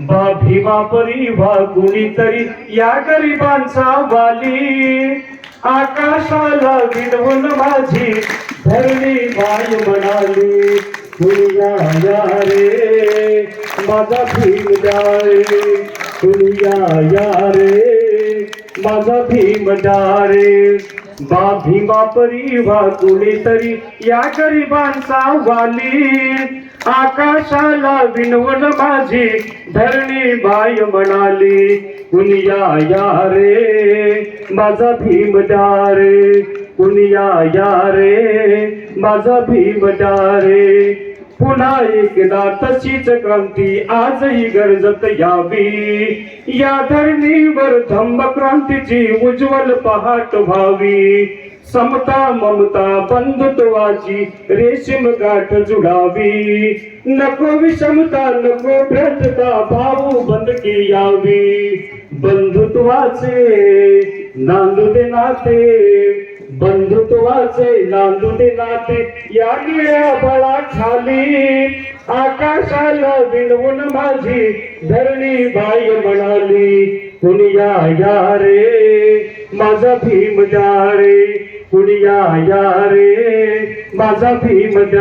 बा भीमा परी वा कुणीतरी या गरिबांचा वाली. आकाशाला विनवून माझी धरणी बाय म्हणाली कुणिया या रे माझा भीम डारे रे या रे माझा भीम डारे बाभी बापरी भीमा तरी वा कुणीतरी या गरिबांचा वाली. आकाशाला विनवण माझी धरणी बाय म्हणाली. कुनिया या रे माझा भीम द्या कुनिया या रे माझा भीम द्या रे. पुन्हा एकदा तशीच क्रांती आजही गरजत यावी. या धरणीवर धम्म क्रांतीची उज्ज्वल पहाट व्हावी. समता ममता बंधुत्वाची रेशीम गाठ जुडावी. नको विषमता नको भ्रष्टता भाऊ बंदकी यावी बंधुत्वाचे नांदू दे नाते बंधुत्वाचे नांदुने नाते या निळ्या बळा खाली आकाशाला विणवून माझी धरणी बाई म्हणाली कुणिया या रे माझा भीम जा रे कुणिया या रे माझा भीम जा